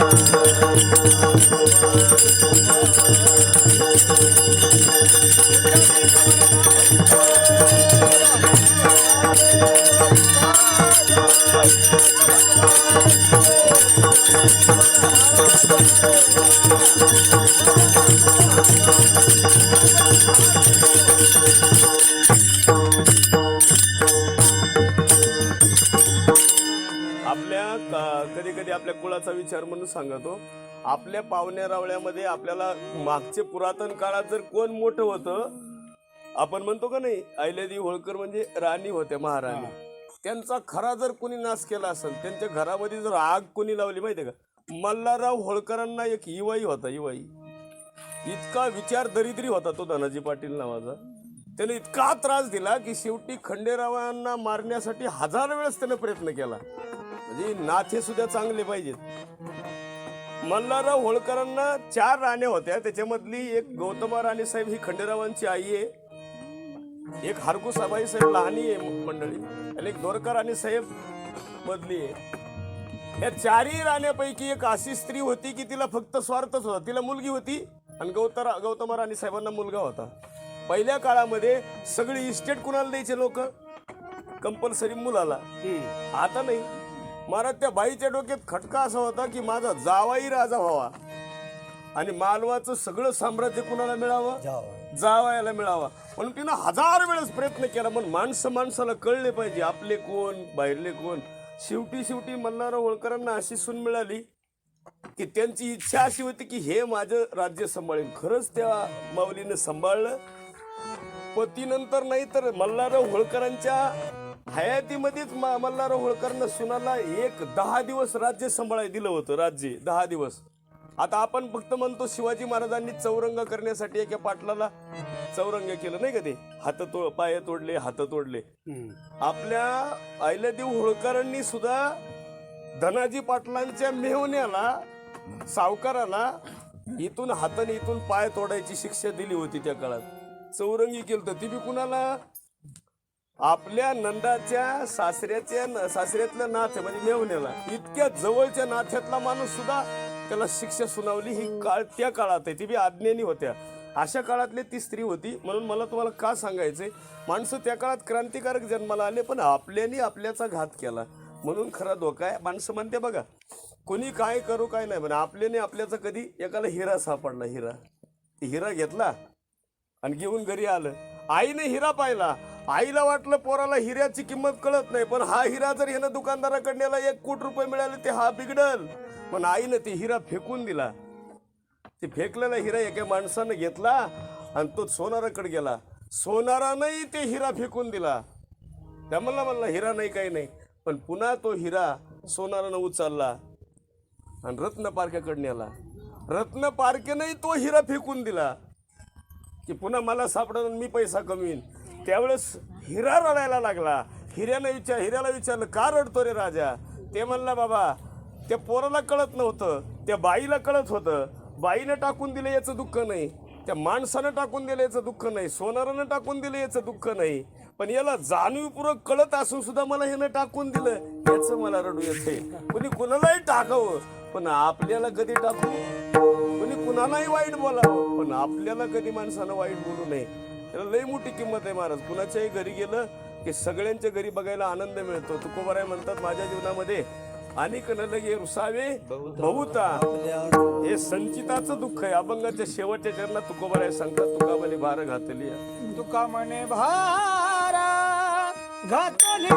आपल्या सांगतो आपल्या पाहुण्या रावळ्यामध्ये आपल्याला मागचे पुरातन काळात जर कोण मोठं होतं आपण म्हणतो का नाही अहिल्यादेवी होळकर म्हणजे राणी होत्या महाराणी. त्यांचा खरा जर कोणी नाश केला असेल त्यांच्या घरामध्ये जर आग कोणी लावली माहितीये का? मल्हारराव होळकरांना एक इवाई होता इवाई. इतका विचार दरिद्री होता तो धनाजी पाटील नावाचा. त्याने इतका त्रास दिला की शेवटी खंडेरावांना मारण्यासाठी हजार वेळेस त्याने प्रयत्न केला. म्हणजे नाथे सुद्धा चांगले पाहिजेत. मल्हारराव होळकरांना चार राण्या होत्या. त्याच्यामधली एक गौतमा राणे साहेब ही खंडेरावांची आई आहे. एक हारकुसाबाई साहेब लहानी आहे मंडळी. आणि एक दोरका राणे साहेब मधली आहे. या चारही राण्यापैकी एक अशी स्त्री होती की तिला फक्त स्वार्थच होता. तिला मुलगी होती आणि गौतरा गौतमा राणी साहेबांना मुलगा होता. पहिल्या काळामध्ये सगळी इस्टेट कुणाला द्यायचे लोक? कंपल्सरी मुलाला. आता नाही. महाराज त्या बाईच्या डोक्यात खटका असा होता की माझा जावाई राजा व्हावा. आणि मालवाचं सगळं साम्राज्य कुणाला मिळावं? जावायला मिळावा. म्हणून तिनं हजार वेळेस प्रयत्न केला पण माणसं माणसाला कळले पाहिजे आपले कोण बाहेरले कोण? शेवटी शेवटी मल्हारराव होळकरांना अशी सून मिळाली की त्यांची इच्छा अशी होती की हे माझं राज्य सांभाळेल. खरंच त्या माऊलीनं सांभाळलं. पतीनंतर नाही तर मल्हारराव होळकरांच्या हयातीमध्येच मल्हारराव होळकरांना सुनाला एक दहा दिवस राज्य सांभाळायला दिलं होतं राज्य दहा दिवस. आता आपण फक्त म्हणतो शिवाजी महाराजांनी चौरंग करण्यासाठी एका पाटलाला चौरंग केलं नाही का ते? हात तोड पाय तोडले हात तोडले. आपल्या अहिल्यादेव होळकरांनी सुद्धा धनाजी पाटलांच्या मेहण्याला सावकाराला इथून हाताने इथून पाय तोडायची शिक्षा दिली होती त्या काळात. चौरंगी केलं ती बी कुणाला? आपल्या नंदाच्या सासऱ्याच्या सासऱ्यातल्या नाथ म्हणजे मेवण्याला. इतक्या जवळच्या नाथ्यातला माणूस सुद्धा त्याला शिक्षा सुनावली ही काळ त्या काळात आहे. ती बी आज्ञानी होत्या. अशा काळातली ती स्त्री होती. म्हणून मला तुम्हाला का सांगायचंय? माणसं त्या काळात क्रांतिकारक जन्माला आले पण आपल्यानी आपल्याचा घात केला. म्हणून खरा धोका आहे. माणसं म्हणते बघा कोणी काय करू काय नाही. म्हणा आपल्याने आपल्याचा कधी एकाला हिरा सापडला. हिरा. हिरा घेतला? आणि घेऊन घरी आलं. आईने हिरा पाहिला. आईला वाटलं पोराला हिऱ्याची किंमत कळत नाही पण हा हिरा जर ह्यानं दुकानदाराकडण्याला एक कोटी रुपये मिळाले ते हा बिघडल. पण आईनं ते हिरा फेकून दिला. ते फेकलेला हिरा एका माणसानं घेतला आणि तो सोनाराकडे गेला. सोनारानंही ते हिरा फेकून दिला. त्या म्हणला म्हणला हिरा नाही काही नाही. पण पुन्हा तो हिरा सोनारानं उचलला आणि रत्न पारख्याकडे नेला रत्न पारखेनंही तो हिरा फेकून दिला. की पुन्हा मला सापडून मी पैसा कमवीन. त्यावेळेस हिरा रडायला लागला. हिऱ्यानं विचार हिऱ्याला विचारलं का रडतो रे राजा? ते म्हणला बाबा त्या पोराला कळत नव्हतं. त्या बाईला कळत होतं. बाईनं टाकून दिलं याचं दुःख नाही. त्या माणसानं टाकून दिलं याचं दुःख नाही. सोनारानं टाकून दिलं याचं दुःख नाही. पण याला जाणीवपूर्वक कळत असून सुद्धा मला ह्यानं टाकून दिलं. याचं मला रडू येते कुणी कुणालाही टाकावं. पण आपल्याला कधी टाकू? कोणी कुणालाही वाईट बोलावं पण आपल्याला कधी माणसानं वाईट बोलू नये. त्याला लई मोठी किंमत आहे महाराज. कुणाच्याही घरी गेलं की सगळ्यांच्या घरी बघायला आनंद मिळतो. तुकोबाराय म्हणतात माझ्या जीवनामध्ये अनेक न लगे रुसावे बहुता. हे संचिताचं दुःख आहे. अभंगाच्या शेवटच्या चरणात तुकोबाराय सांगतात तुका मला भार घातली आहे. तुका म्हणे भारा घातली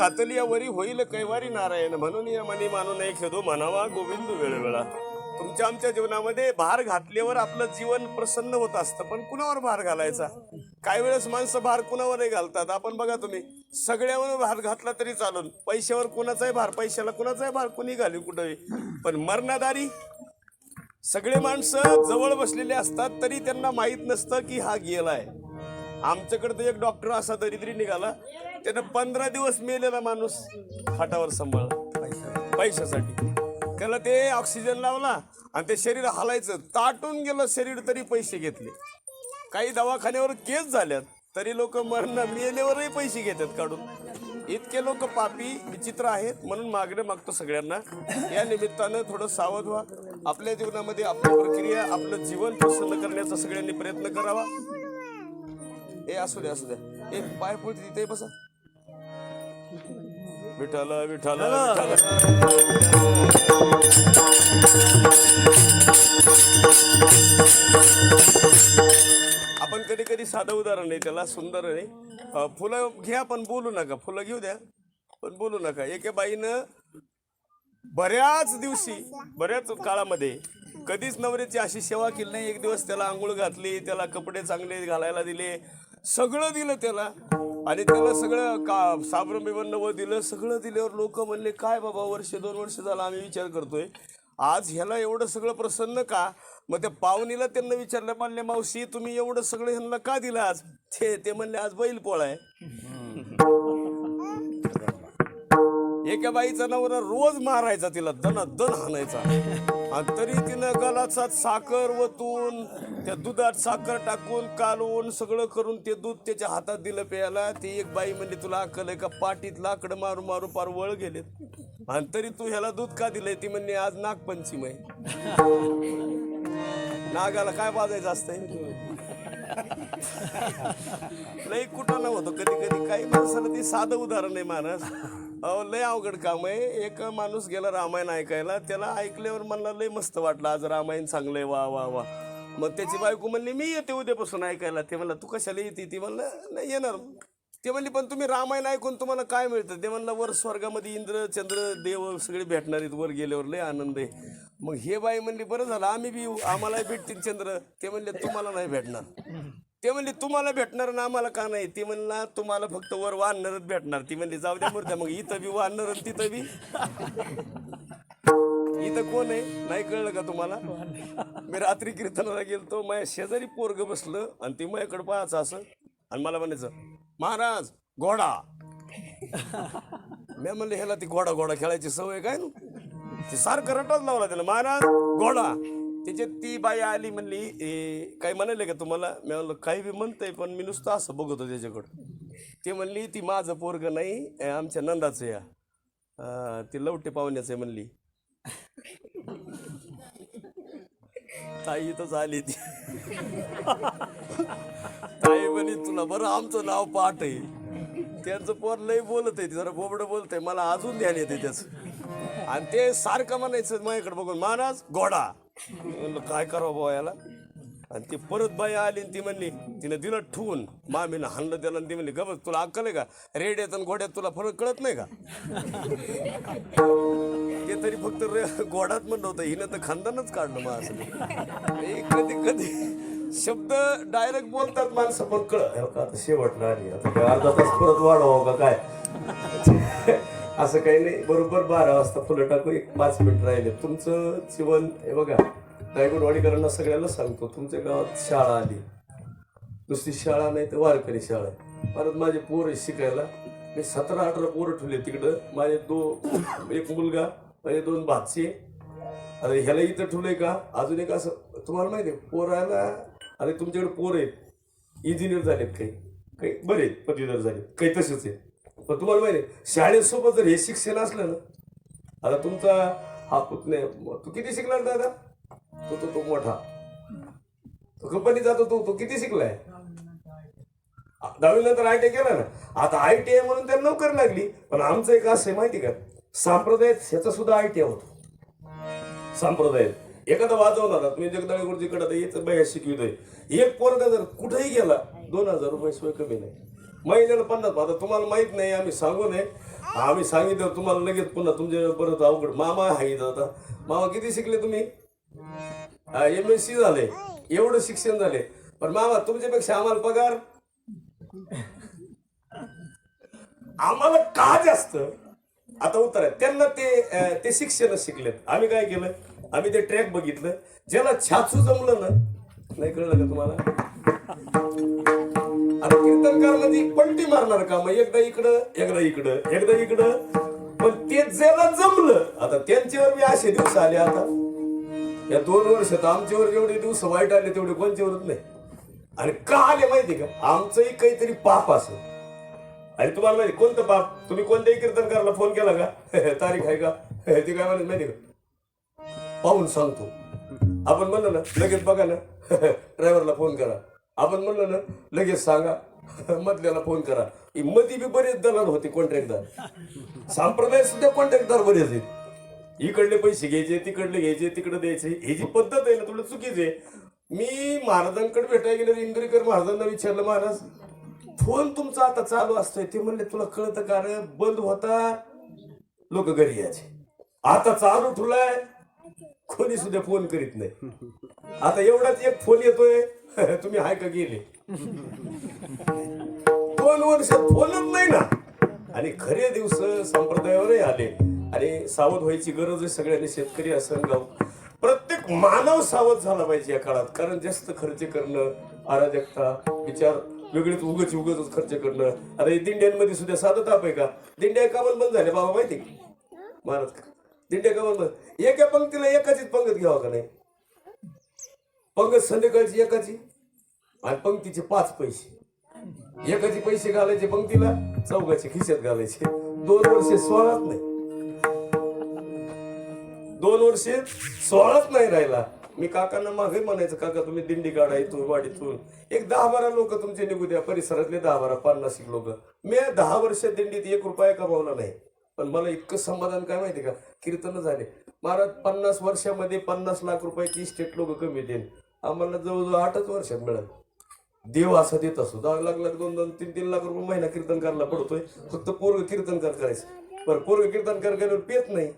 घातली या वरी होईल कैवारी नारायण. म्हणून या मनी मानू एक खेदो म्हणावा गोविंद वेळवेळा. तुमच्या आमच्या जीवनामध्ये भार घातल्यावर आपलं जीवन प्रसन्न होत असतं पण कुणावर भार घालायचा? काही वेळेस माणसं भार कुणावरही घालतात. आपण बघा तुम्ही सगळ्यावर भार घातला तरी चालून पैशावर कुणाचाही भार पैशाला कुणाचाही भार कुणी घाली कुठंही. पण मरणादारी सगळे माणसं जवळ बसलेले असतात तरी त्यांना माहीत नसतं की हा गेलाय. आमच्याकडे तर एक डॉक्टर असा दरिद्री निघाला. त्यानं पंधरा दिवस मेलेला माणूस खाटावर सांभाळला. पैशासाठी. त्याला ते ऑक्सिजन लावला आणि ते शरीर हालायचं. ताटून गेलं शरीर तरी पैसे घेतले. काही दवाखान्यावर केस झाल्यात तरी लोक मरण मेल्यावरही पैसे घेतात काढून. इतके लोक पापी विचित्र आहेत म्हणून मागणं मागतो सगळ्यांना. या निमित्तानं थोडं सावध व्हा. आपल्या जीवनामध्ये आपली प्रक्रिया आपलं जीवन प्रसन्न करण्याचा सगळ्यांनी प्रयत्न करावा. ए असू द्या असू द्या ए पाय पुढे तिथे बसा. विठाला विठाला विठाला आपण कधी कधी साधं उदाहरण आहे त्याला सुंदर आहे. अं, फुलं घ्या पण बोलू नका. फुलं घेऊ द्या पण बोलू नका. एके बाईनं बऱ्याच दिवशी बऱ्याच काळामध्ये कधीच नवऱ्याची अशी सेवा केली नाही. एक दिवस त्याला आंघोळ घातली त्याला कपडे चांगले घालायला दिले सगळं दिलं त्याला. आणि त्याला सगळं का साबण बिबन नवं दिलं सगळं दिल्यावर लोक म्हणले काय बाबा वर्ष दोन वर्ष झालं आम्ही विचार करतोय. आज ह्याला एवढं सगळं प्रसन्न का? मग त्या पाहुणीला त्यांना विचारलं म्हणले मावशी तुम्ही एवढं सगळं ह्यांना का दिलं आज? ते ते म्हणले आज बैल पोळा आहे. एका बाईचा नवरा रोज मारायचा तिला दन दन हाणायचा. आणि तरी तिनं गलाचा साखर वतून त्या दुधात साखर टाकून कालवून सगळं करून ते दूध त्याच्या हातात दिलं प्यायला. ती एक बाई म्हणली तुला अक्कल आहे का? पाटीत लाकडं मारू मारू पार वळ गेलेत. आणि तरी तू ह्याला दूध का दिलंय? ती म्हणली आज नागपंचमी आहे. नागाला काय वाजायचं असतंय? लई कुठं होतं कधी कधी काही माणसाला ती साधं उदाहरण आहे माणस अहो लय अवघड काम आहे. एक माणूस गेला रामायण ऐकायला त्याला ऐकल्यावर मला लय मस्त वाटलं आज रामायण चांगलंय वा वा वा. मग त्याची बायको म्हणली मी येते उद्यापासून ऐकायला. ते म्हणलं तू कशाला येते? ती म्हणलं नाही येणार. ते म्हणली पण तुम्ही रामायण ऐकून तुम्हाला काय मिळतं? ते म्हणलं वर स्वर्गामध्ये इंद्र चंद्र देव सगळे भेटणार आहेत वर गेल्यावर लय आनंद आहे. मग हे बाई म्हणली बरं झालं आम्ही बी येऊ आम्हालाही भेटतील चंद्र. ते म्हणले तुम्हाला नाही भेटणार. ते म्हणले तुम्हाला भेटणार ना आम्हाला का नाही? ते म्हणला तुम्हाला फक्त वर वानरच भेटणार. ती म्हणली जाऊ द्या मूर्त्या मग इथं बी वानर तिथं बी. इथं कोण आहे? नाही कळलं का तुम्हाला? मी रात्री कीर्तनाला गेलतो माझ्या शेजारी पोरग बसलं आणि ती माझ्याकडे पाहायचं असं. आणि मला म्हणायचं महाराज घोडा. मी म्हणले ह्याला ती घोडा घोडा खेळायची सवय काय ना? ते सारखं रटाच लावला त्याला महाराज घोडा. त्याच्यात ती बाई आली म्हणली "ए, काय म्हणाले का तुम्हाला? मी म्हणलं काही बी म्हणतंय पण मी नुसतं असं बघतो त्याच्याकडं. ते म्हणली ती माझं पोरग नाही ए, आमच्या नंदाचं या. ती लवटे पाहुण्याचं आहे म्हणली. ताई इथंच आली ती. ताई म्हणे तुला बरं आमचं नाव पाठ आहे. त्यांचं पोर लय बोलत आहे जरा बोबडं बोलतंय मला अजून ध्यान येते त्याचं. आणि ते सारखं म्हणायचं माझ्याकडे बघून महाराज घोडा. म्हणलं काय करावं बाबा याला? आणि ती परत बाई आली आणि ती म्हणली तिनं दिलं ठेवून. मामीनं हाणलं त्याला आणि ती म्हणली गबस तुला अक्कल आहे का? रेड्यात आणि घोड्यात तुला फरक कळत नाही का? ते तरी फक्त रे- घोडात म्हणलं होतं हिनं तर खानदानच काढलं मग असं हे कधी कधी शब्द डायरेक्ट बोलतात माणसं पण कळ शेवटला आली. आता अर्धा तास परत वाढवा का काय? असं काही नाही. बरोबर बारा वाजता फुलं टाकू एक पाच मिनिट राहिले. तुमचं जीवन हे बघा गायकवाडवाडीकरांना सगळ्यांना सांगतो तुमच्या गावात शाळा आली. दुसरी शाळा नाही तर वारकरी शाळा परत माझे पोर शिकायला. मी सतरा अठरा पोरं ठेवले तिकडं. माझे दो एक मुलगा माझे दोन भाचे. अरे ह्याला इथं ठेवलंय का? अजून एक असं तुम्हाला माहिती आहे पोराला अरे तुमच्याकडे पोर आहेत. इंजिनियर झालेत काही. काही बरे आहेत पदवीधर झाले काही तसेच आहेत. पण तुम्हाला माहिती शाळेसोबत जर हे शिक्षण असलं ना आता तुमचा हा पुतणे तू किती शिकला दादा? तो तो तो मोठा. तो कंपनी जातो तो तो किती शिकलाय? दहावी नंतर आय टी केला ना. आता आय टी आय म्हणून त्यांना नोकरी लागली पण आमचं एक असं आहे माहिती का? संप्रदायात ह्याचा सुद्धा आय टी आय होतो. संप्रदायात एखादा वाजवला ना तुम्ही जगदाळे गुरुजीकडे आता येत बाया शिकवितोय. एक पोरगा जर कुठेही गेला दोन हजार रुपये शिवाय कमी नाही. महिन्याला पन्नास आता तुम्हाला माहीत नाही आम्ही सांगू नये. आम्ही सांगितलं तुम्हाला लगेच पुन्हा तुमच्या परत अवघड मामा आहे आता. मामा किती शिकले तुम्ही? एम एस सी झाले. एवढं शिक्षण झाले. पण मामा तुमच्यापेक्षा आम्हाला पगार? आम्हाला का जास्त? आता उत्तर आहे. त्यांना ते ते शिक्षण शिकलेत. आम्ही काय केलं? आम्ही ते ट्रॅक बघितलं. ज्याला छाचू जमलं ना नाही कळलं का तुम्हाला? आता कीर्तनकारला ती पलटी मारणार का? मग एकदा इकडं एकदा इकडं एकदा इकडं. पण ते ज्याला जमलं आता त्यांच्यावर मी असे दिवस आले आता. या दोन वर्षात आमच्यावर जेवढे दिवस वाईट आले तेवढे कोणच्यावरच नाही. आणि का आले माहिती का? आमचंही काहीतरी पाप असं. आणि तुम्हाला माहिती कोणतं पाप? तुम्ही कोणत्याही कीर्तनकाराला फोन केला का? तारीख आहे का? ते काय म्हणत माहिती का? पाहून सांगतो. आपण म्हणलं ना लगेच बघा ना. ड्रायव्हरला फोन करा. आपण म्हणलं ना लगेच सांगा. मधल्याला फोन करा. ही मधी बी बरेच दलाल होते कॉन्ट्रॅक्टदार संप्रदाय सुद्धा कॉन्ट्रॅक्टदार बरेच आहेत. इकडले पैसे घ्यायचे तिकडले घ्यायचे तिकडे द्यायचे. ही जी पद्धत आहे ना थोडं चुकीची आहे. मी महाराजांकडे भेटायला गेलं इंद्रिकर महाराजांना विचारलं महाराज फोन तुमचा आता चालू असतोय. ते म्हणले तुला कळतं का रे? बंद होता. लोक घरी यायचे. आता चालू ठुलाय कोणी सुद्धा फोन करीत नाही. आता एवढाच एक फोन येतोय. तुम्ही हाय का गेले? दोन वर्षात फोनच नाही ना. आणि खरे दिवस संप्रदायावरही आले. आणि सावध व्हायची गरज आहे सगळ्यांनी शेतकरी असं गाव. प्रत्येक मानव सावध झाला पाहिजे या काळात. कारण जास्त खर्च करणं अराजकता विचार वेगळेच उगच उगच खर्च करणं. आता दिंड्यांमध्ये सुद्धा साधं ताप आहे का? दिंड्या का बंद झाल्या बाबा माहिती का? महाराज दिंड्या का बंद. एका पंक्तीला एकाचीच पंगत घ्यावा का नाही? पंगत संध्याकाळची एकाची आणि पंक्तीचे पाच पैसे. एकाचे पैसे घालायचे पंक्तीला चौघाचे खिशात घालायचे. दोन वर्षे सोळाच नाही. दोन वर्षे सोळाच नाही राहिला. मी काकांना मागे म्हणायचं काका तुम्ही दिंडी काढा इथून वाडीतून. एक दहा बारा लोक तुमचे निघू द्या परिसरातले दहा बारा पन्नास लोक. मी दहा वर्ष दिंडीत एक रुपया कमावला नाही. पण मला इतकं समाधान काय माहिती का? कीर्तन झाले. महाराज पन्नास वर्षामध्ये पन्नास लाख रुपयाची स्टेट लोक कमी देईल आम्हाला जवळजवळ आठच वर्षात मिळालं. देव असा देत असतो दहा लाख लाख दोन दोन तीन तीन लाख रुपये महिना कीर्तन करायला पडतोय. फक्त पोरग कीर्तनकार करायचं. बरं पोरग कीर्तनकार गेल्यावर पेत नाही.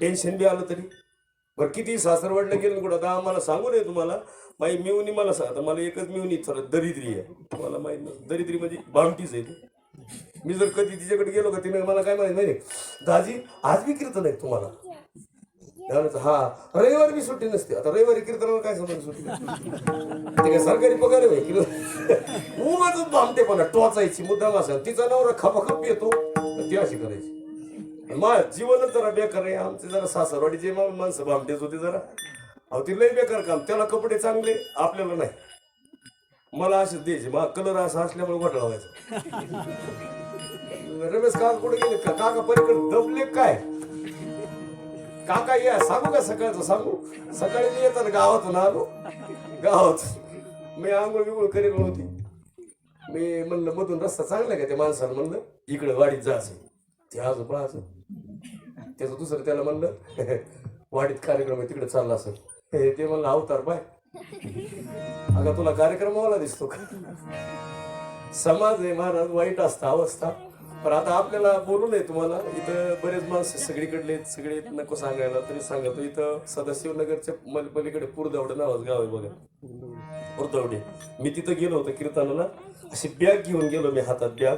टेन्शन बी आलं तरी. बरं किती वाढलं गेलं कुठं? आता आम्हाला सांगू नये तुम्हाला. माही मिवनी मला सांग आता मला एकच मिवनी थोडं दरिद्री आहे. तुम्हाला माहीत नाही. दरिद्री म्हणजे भामटीच आहे ती. मी जर कधी तिच्याकडे गेलो का तिने मला काय माहिती नाही दाजी आज बी कीर्तन आहे तुम्हाला. त्या हा रविवारी बी सुट्टी नसते. आता रविवारी कीर्तनाला काय समजा सुट्टी? ते काय सरकारी पगार आहे की उगाच पण टोचायची मुद्दाम असेल तिचा नवरा खपाखप येतो. ती अशी करायची. मा जीवनच जरा बेकार आहे. आमचे जरा सासरवाडीचे जे माणसं भामटेच होते जरा. अहो ती लय बेकार काम. त्याला कपडे चांगले आपल्याला नाही. मला असेच द्यायचे. मा कलर असा असल्यामुळे घोटाळा व्हायचा. रमेश काका कुठे गेले? का काका परीकडे दबले काय? काका या सांगू का सकाळचं सांगू? सकाळी मी येतात गावातून आलो. गावात मी आंघोळ बिघोळ करेल होती. मी म्हणलं मधून रस्ता चांगला का त्या माणसानं म्हणलं? इकडे वाडीत जायचं. ते अजून असं त्याचं दुसरं त्याला म्हणलं वाडीत कार्यक्रम आहे तिकडे चालला असेल हे ते म्हणलं अवतार बाय अगं तुला कार्यक्रमावाला दिसतो का? समाज आहे महाराज वाईट असता अवस्था. पण आता आपल्याला बोलू नये तुम्हाला. इथं बरेच माणसं सगळीकडले सगळे नको सांगायला तरी सांगतो. इथं सदाशिवनगरच्या मल- पलीकडे पुरदवडे नावाचं गाव आहे बघा. पुरदवडे. मी तिथं गेलो होतो कीर्तनाला. अशी बॅग घेऊन गेलो मी हातात बॅग.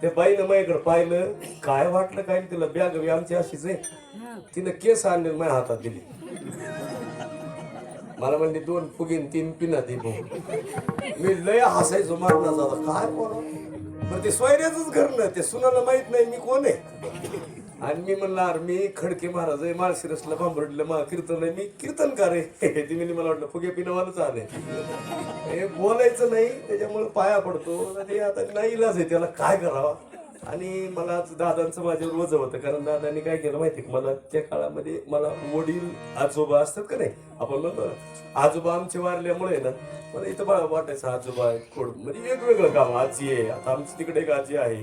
त्या बाईनं माझ्याकडे पाहिलं काय वाटलं काय तिला बॅग आमची अशीच आहे. तिनं केस आणले माझ्या हातात दिली. मला म्हणली दोन फुगीन तीन पिना दे मी लय हसायचो मारणार काय बोला बरं ते सोयऱ्याच ना ते सुनाला माहीत नाही मी कोण आहे. आणि मी म्हणणार मी खडके महाराज आहे माळशिरसला भांबरडलं मा कीर्तन आहे मी कीर्तनकार आहे. ती मी मला वाटलं फुगे पिनवालच आले हे बोलायचं नाही त्याच्यामुळे पाया पडतो. आणि आता नाही इलाज आहे त्याला काय करावा? आणि मला आज दादांचं माझ्यावर वजन होतं. कारण दादांनी काय केलं माहिती मला त्या काळामध्ये मला वडील आजोबा असतात का नाही? आपण म्हणतो आजोबा आमचे वारल्यामुळे ना मला इथं बाळा वाटायचं आजोबा आहे, खोड म्हणजे वेगवेगळं गाव आजी आहे आता आमची तिकडे एक आजी आहे.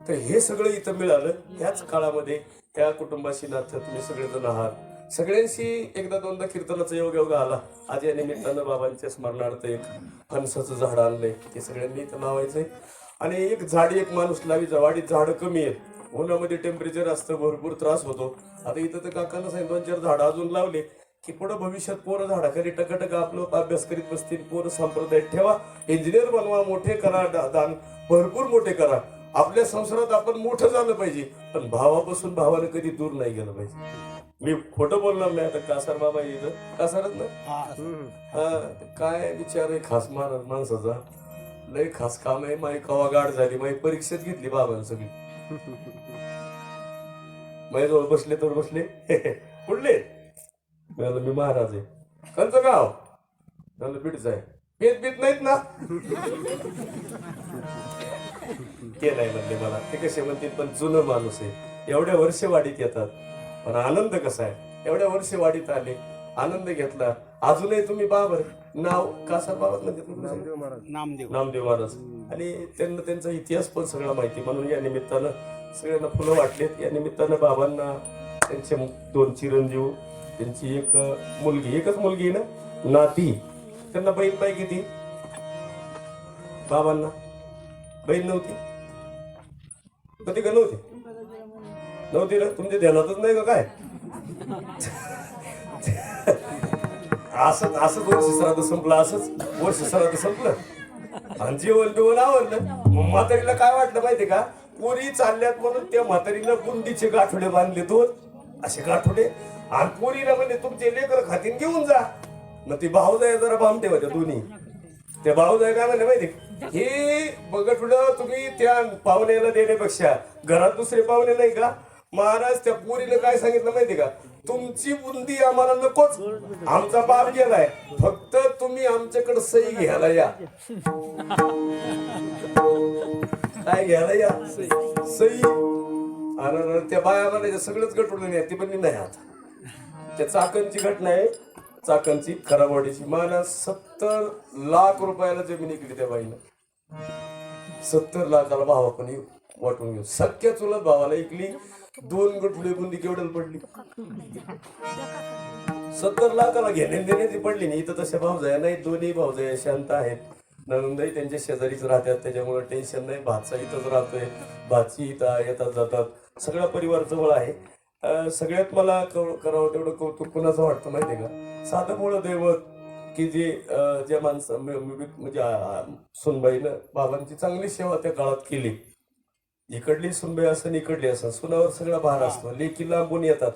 तर हे सगळं इथं मिळालं. याच काळामध्ये त्या कुटुंबाशी नातं तुम्ही सगळेजण आहात. सगळ्यांशी एकदा दोनदा कीर्तनाचा योग योग आला. आज या निमित्तानं बाबांच्या स्मरणार्थ एक फणसाचं झाड आणलंय. ते सगळ्यांनी इथं लावायचंय. आणि एक झाडी एक माणूस लावी वाडीत झाडं कमी आहेत. उन्हामध्ये टेम्परेचर असतं भरपूर त्रास होतो. आता इथं तर काकांना सांगितलं दोन चार झाडं अजून लावले की पुढे भविष्यात पोरं झाडाखाली टकाटक आपलं अभ्यास करीत बसतील. पोरं संप्रदायात ठेवा. इंजिनियर बनवा मोठे करा दान. भरपूर मोठे करा. आपल्या संसारात आपण मोठं झालं पाहिजे. पण भावापासून भावानं कधी दूर नाही गेलं पाहिजे. मी खोटं बोलणार नाही आता कासार बाबा इथं. कासारच ना? हा काय विचार आहे खास माणसाचा? लय खास काम आहे माई कवा गाठ झाली माई परीक्षेत घेतली बाबांनी सगळी. माझ्या जवळ बसले तर बसले. कुठले? मी म्हणलं, मी महाराज आहे. कंच गाव? म्हणलं बीडच आहे. पेत बीत नाहीत ना? ते नाही म्हणले मला. ते कसे म्हणतील पण जुनं माणूस आहे. एवढ्या वर्ष वाढीत येतात. पण आनंद कसा आहे? एवढ्या वर्ष वाढीत आले आनंद घेतला. अजूनही तुम्ही बाबर नाव कासा बाबा म्हणजे तुमचं? नामदेव नामदेव. महाराज. आणि त्यांना त्यांचा इतिहास पण सगळा माहिती म्हणून या निमित्तानं सगळ्यांना फुलं वाटलेत. या निमित्तानं बाबांना त्यांचे दोन चिरंजीव त्यांची एक मुलगी एकच मुलगी आहे ना? नाती. त्यांना बहीण बाई किती? बाबांना. बहीण नव्हती? कधी का नव्हती? नव्हती ना? तुमच्या ध्यानातच नाही का काय? असंच असंच वर्ष श्राद्ध संपलं असंच वर्ष श्राद्ध संपलं. आणि जेवण बिवण आवडलं मग म्हातारीला काय वाटलं माहितीये का? पोरी चालल्यात म्हणून त्या म्हातारीला बुंदीचे गाठोडे बांधले दोन. असे गाठोडे. आणि पोरीला म्हणजे तुमचे लेकर खातीन घेऊन जा. मग ती भाऊजाई जरा बांधते होत्या दोन्ही. त्या भाऊजाई काय म्हणले माहिती हे बगटुडं तुम्ही त्या पाहुण्याला देण्यापेक्षा. घरात दुसरे पाहुणे नाही का? महाराज त्या पोरीनं काय सांगितलं माहिती का? तुमची बुंदी आम्हाला नकोच. आमचा बाप गेलाय. फक्त तुम्ही आमच्याकडे सही घ्यायला या. काय घ्यायला या? सही. अरे त्या बाया म्हणायच्या सगळंच गटवलं नाही ती पण नाही आता. त्या चाकणची घटना आहे. चाकणची खराबवाडीची. मला सत्तर लाख रुपयाला जमीन इकली त्या बाईनं. सत्तर लाखाला भावा पण वाटून घेऊ सख्या चुलत भावाला इकली. दोन गटुडे बुंदी केवढ्याला पडली? सत्तर लाखाला घेण्या देण्याची पडली नाही. इथं तशा भावजाया नाही दोन्ही भावजाया शांत आहेत. नंदही त्यांच्या शेजारीच राहतात. त्याच्यामुळे टेन्शन नाही. भातचा इथंच राहतोय. भाची इथं येतात जातात. सगळा परिवार जवळ आहे. सगळ्यात मला करावं तेवढं कौतुक कुणाचं वाटतं माहितीये का? साधं मुळं दैवत की जे ज्या माणसं म्हणजे, म्हणजे सुनबाईनं बाबांची चांगली सेवा त्या काळात केली. इकडली सुनबाई असं इकडली असं. सुनावर सगळा भार असतो. लेकी लांबून येतात.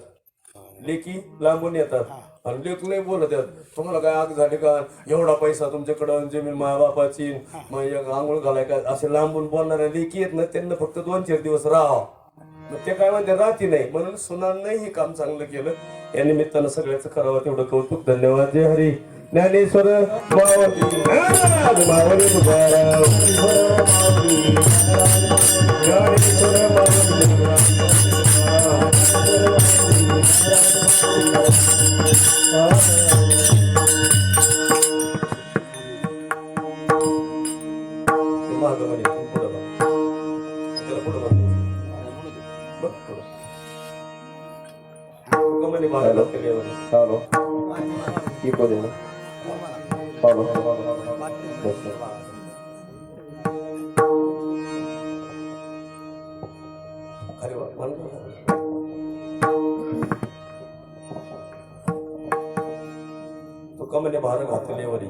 लेकी लांबून येतात. आणि लेख नाही बोलत आहेत. तुम्हाला काय आग झाली का? एवढा पैसा तुमच्याकडं जमीन मा बापाची मग एक आंघोळ घालाय का? असे लांबून बोलणाऱ्या लेकी आहेत ना त्यांना फक्त दोन चार दिवस राहावं मग ते काय म्हणते? राहती नाही. म्हणून सुनांनाही हे काम चांगलं केलं. या निमित्तानं सगळ्याचं करावं तेवढं कौतुक. धन्यवाद. जय हरी. ज्ञानेश्वर मावली मावली तुकाराम ज्ञानेश्वर मावली मागं म्हणे, तू पुढं बघ. त्याला पुढं बघ. बघ पुढं. तू म्हणे मागं लक्ष द्यावं. Halo. Iko dulu. तुका म्हणे भार घातले वरी.